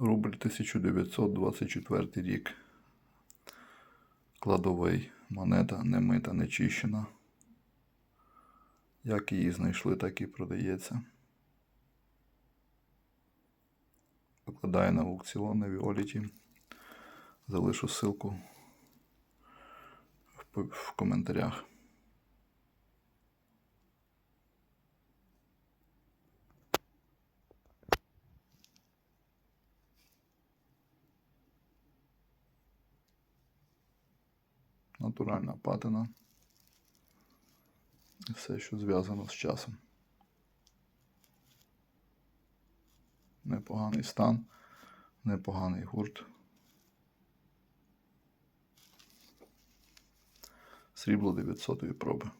Рубль 1924 рік. Кладовий. Монета не мита, не. Як її знайшли, так і продається. Викладає на аукціон на Віоліті. Залишу ссылку в коментарях. Натуральна патина. І все, що зв'язано з часом. Непоганий стан, непоганий гурт. Срібло 900 проби.